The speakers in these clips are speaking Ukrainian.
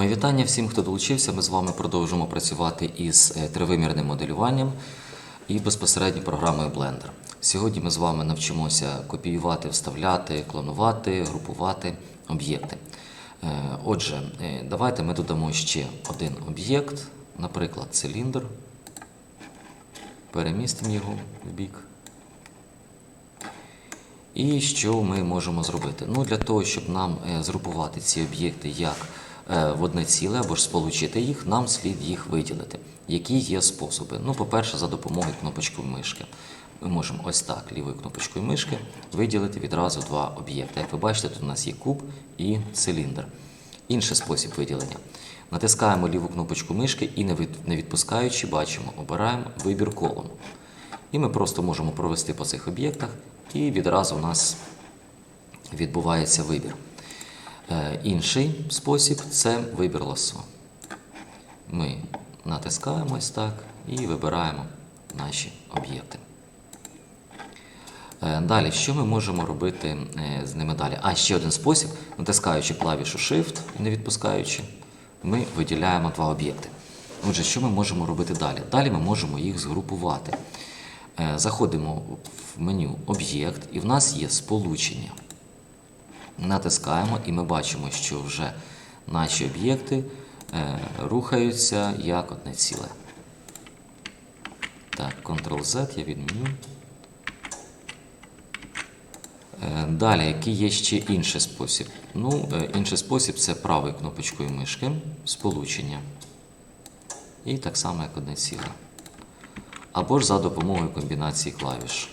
Мої вітання всім, хто долучився. Ми з вами продовжимо працювати із е, тривимірним моделюванням і безпосередньо програмою Blender. Сьогодні ми з вами навчимося копіювати, вставляти, клонувати, групувати об'єкти. Е, Отже, е, давайте ми додамо ще один об'єкт, наприклад, циліндр. Перемістимо його в бік. І що ми можемо зробити? Ну, для того, щоб нам згрупувати ці об'єкти як в одне ціле або ж сполучити їх, нам слід їх виділити. Які є способи? Ну, по-перше, за допомогою кнопочкою мишки. Ми можемо ось так лівою кнопочкою мишки виділити відразу два об'єкти. Як ви бачите, тут у нас є куб і циліндр. Інший спосіб виділення. Натискаємо ліву кнопочку мишки і не відпускаючи, бачимо, обираємо вибір колону. І ми просто можемо провести по цих об'єктах, і відразу у нас відбувається вибір. Е, інший спосіб це вибір ласо. Ми натискаємо ось так і вибираємо наші об'єкти. Е, Далі, що ми можемо робити е, з ними далі? А ще один спосіб, натискаючи клавішу Shift не відпускаючи, ми виділяємо два об'єкти. Отже, що ми можемо робити далі? Далі ми можемо їх згрупувати. Заходимо в меню Об'єкт, і в нас є сполучення. Натискаємо, і ми бачимо, що вже наші об'єкти е, рухаються як одне ціле. Так, Ctrl-Z я відміню. Е, Далі, який є ще інший спосіб? Ну, е, інший спосіб це правою кнопочкою мишки, сполучення. І так само, як одне ціле. Або ж за допомогою комбінації клавіш.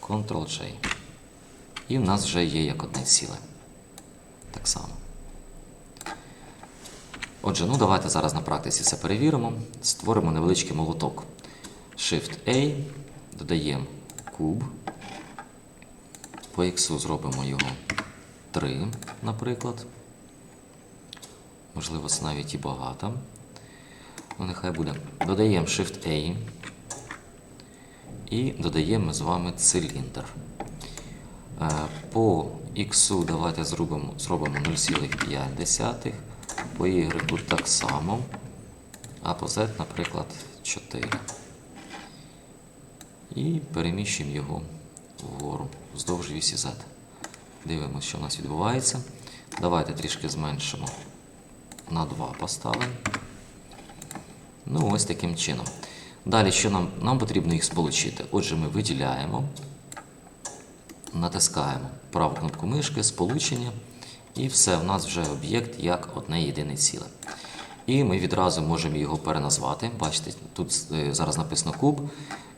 Ctrl-J. І в нас вже є як одне ціле. Так само. Отже, ну давайте зараз на практиці це перевіримо. Створимо невеличкий молоток. Shift-A, додаємо куб. По X зробимо його 3, наприклад. Можливо, це навіть і багато. Ну, нехай буде. Додаємо Shift-A. І додаємо з вами циліндр. По X давайте зробимо, зробимо 0,5. По Y так само. А по Z, наприклад, 4. І переміщуємо його вгору вздовж вісі Z. Дивимося, що у нас відбувається. Давайте трішки зменшимо на 2 поставимо. Ну, ось таким чином. Далі, що нам, нам потрібно їх сполучити? Отже, ми виділяємо, натискаємо праву кнопку мишки, сполучення, і все, у нас вже об'єкт як одне єдине ціле. І ми відразу можемо його переназвати. Бачите, тут е, зараз написано куб.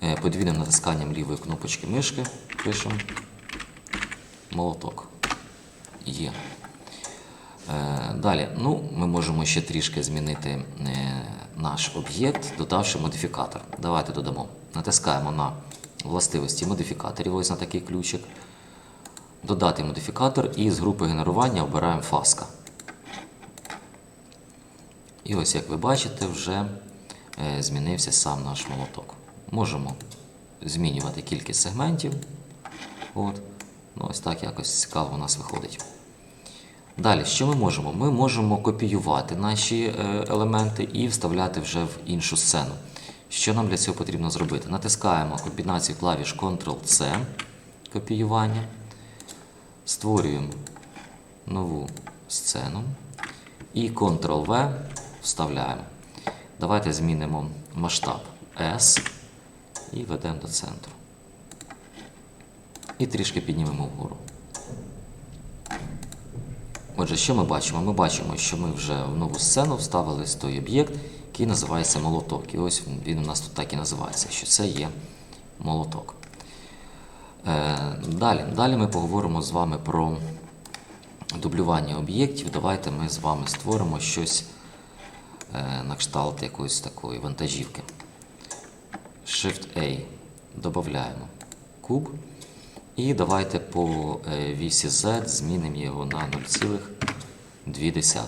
Е, Подвійним натисканням лівої кнопочки мишки пишемо молоток. Є. Е, Далі, ну, ми можемо ще трішки змінити наш об'єкт, додавши модифікатор. Давайте додамо. Натискаємо на властивості модифікаторів, ось на такий ключик. Додати модифікатор і з групи генерування обираємо фаска. І ось, як ви бачите, вже е, змінився сам наш молоток. Можемо змінювати кількість сегментів. От. Ну, ось так якось цікаво у нас виходить. Далі, що ми можемо? Ми можемо копіювати наші е, елементи і вставляти вже в іншу сцену. Що нам для цього потрібно зробити? Натискаємо комбінацію клавіш Ctrl-C копіювання. Створюємо нову сцену. І Ctrl-V вставляємо. Давайте змінимо масштаб S і ведемо до центру. І трішки піднімемо вгору. Отже, що ми бачимо? Ми бачимо, що ми вже в нову сцену вставили той об'єкт, який називається молоток. І ось він, у нас тут так і називається, що це є молоток. Е, далі, далі ми поговоримо з вами про дублювання об'єктів. Давайте ми з вами створимо щось е, на кшталт якоїсь такої вантажівки. Shift-A додаємо куб. І давайте по е, вісі Z змінимо його на 0,2.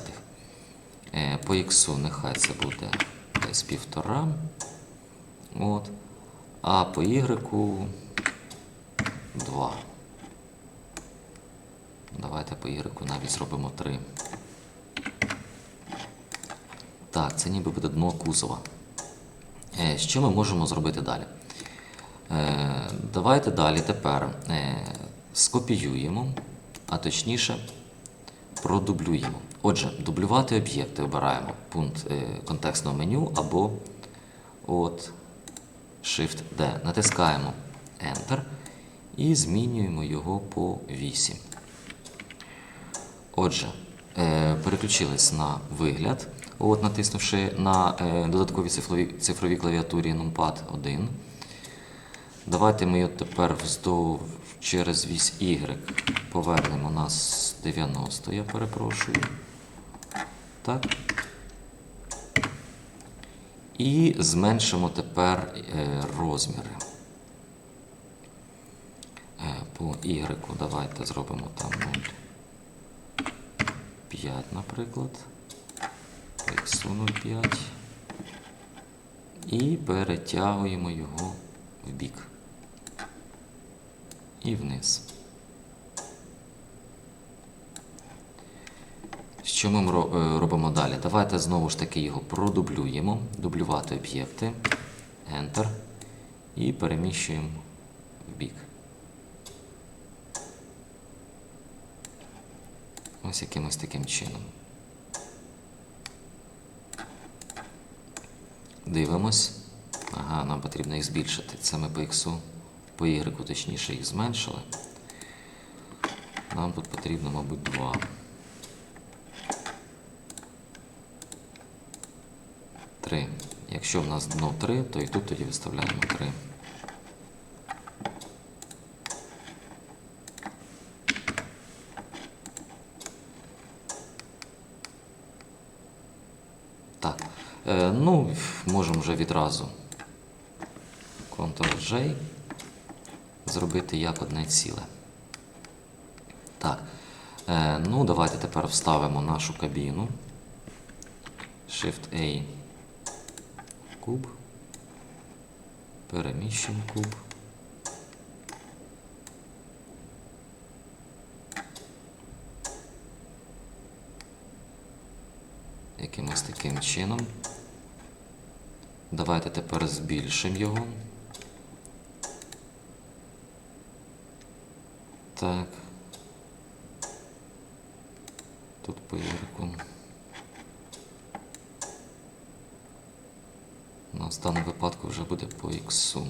Е, По X нехай це буде десь півтора. От. А по Y 2. Давайте по Y навіть зробимо 3. Так, це ніби буде дно кузова. Е, Що ми можемо зробити далі? Е, Давайте далі тепер е, скопіюємо, а точніше продублюємо. Отже, дублювати об'єкти обираємо пункт контекстного меню або от Shift-D. Натискаємо Enter і змінюємо його по 8. Отже, е, переключились на вигляд, от, натиснувши на е, додатковій цифровій, клавіатурі numpad 1. Давайте ми його тепер вздовж через вісь Y повернемо нас 90, я перепрошую. Так. І зменшимо тепер е, розміри. По Y давайте зробимо там 0,5, наприклад. X 0,5. І перетягуємо його в бік. І вниз. Що ми е, робимо далі? Давайте знову ж таки його продублюємо. Дублювати об'єкти. Enter. І переміщуємо в бік. Ось якимось таким чином. Дивимось. Ага, нам потрібно їх збільшити. Це ми по X, по Y, точніше, їх зменшили. Нам тут потрібно, мабуть, 2. Три. Якщо в нас дно 3, то і тут тоді виставляємо 3. Так. Е, ну, можемо вже відразу Ctrl-J зробити як одне ціле. Так. Е, ну, давайте тепер вставимо нашу кабіну. Shift-A куб. Переміщуємо куб. Якимось таким чином. Давайте тепер збільшимо його. Так. Тут по Ярику. У в даному випадку вже буде по іксу.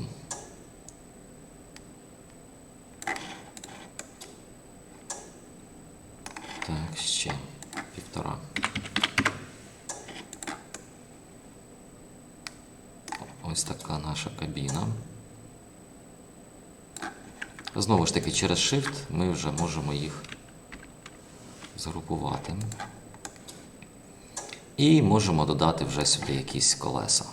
Так, ще півтора. Ось така наша кабіна. Знову ж таки, через Shift ми вже можемо їх згрупувати. І можемо додати вже сюди якісь колеса.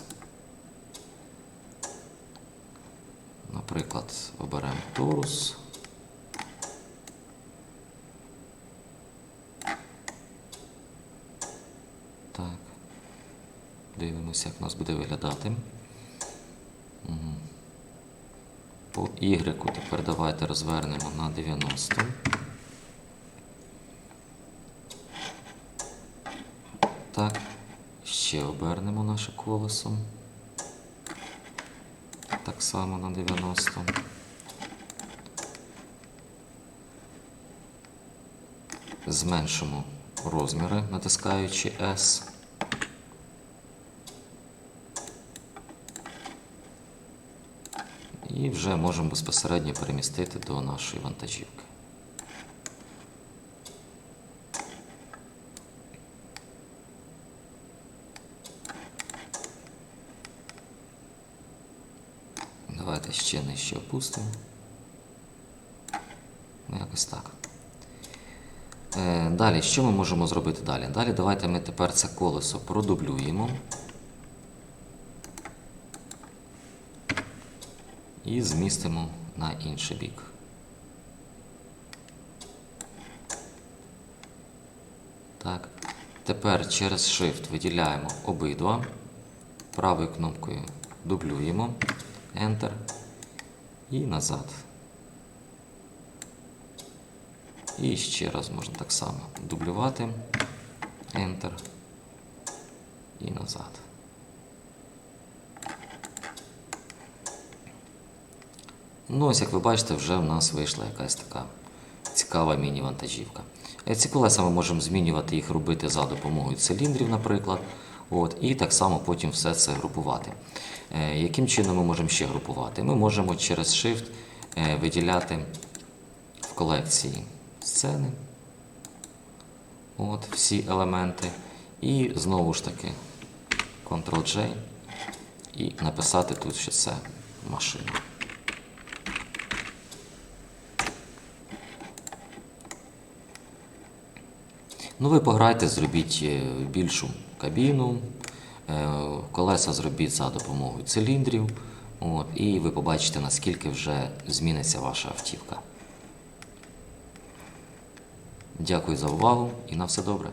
Наприклад, оберемо торус. Так. Дивимося, як у нас буде виглядати. По Y тепер давайте розвернемо на 90. Так, ще обернемо наше колесо. Так само на 90. Зменшимо розміри, натискаючи S. І вже можемо безпосередньо перемістити до нашої вантажівки. Давайте ще нижче опустимо. Ну, якось так. Е, далі, що ми можемо зробити далі? Далі давайте ми тепер це колесо продублюємо. І змістимо на інший бік. Так. Тепер через Shift виділяємо обидва. Правою кнопкою дублюємо. Enter. І назад. І ще раз можна так само дублювати. Enter. і назад. Ну, ось як ви бачите, вже в нас вийшла якась така цікава міні-вантажівка. Е, Ці колеса ми можемо змінювати їх, робити за допомогою циліндрів, наприклад. От, і так само потім все це групувати. Е, Яким чином ми можемо ще групувати? Ми можемо через Shift е, виділяти в колекції сцени. От, всі елементи. І знову ж таки Ctrl-J і написати тут, що це машина. Ну, ви пограйте, зробіть е, більшу кабіну, е, колеса зробіть за допомогою циліндрів, от, і ви побачите, наскільки вже зміниться ваша автівка. Дякую за увагу і на все добре.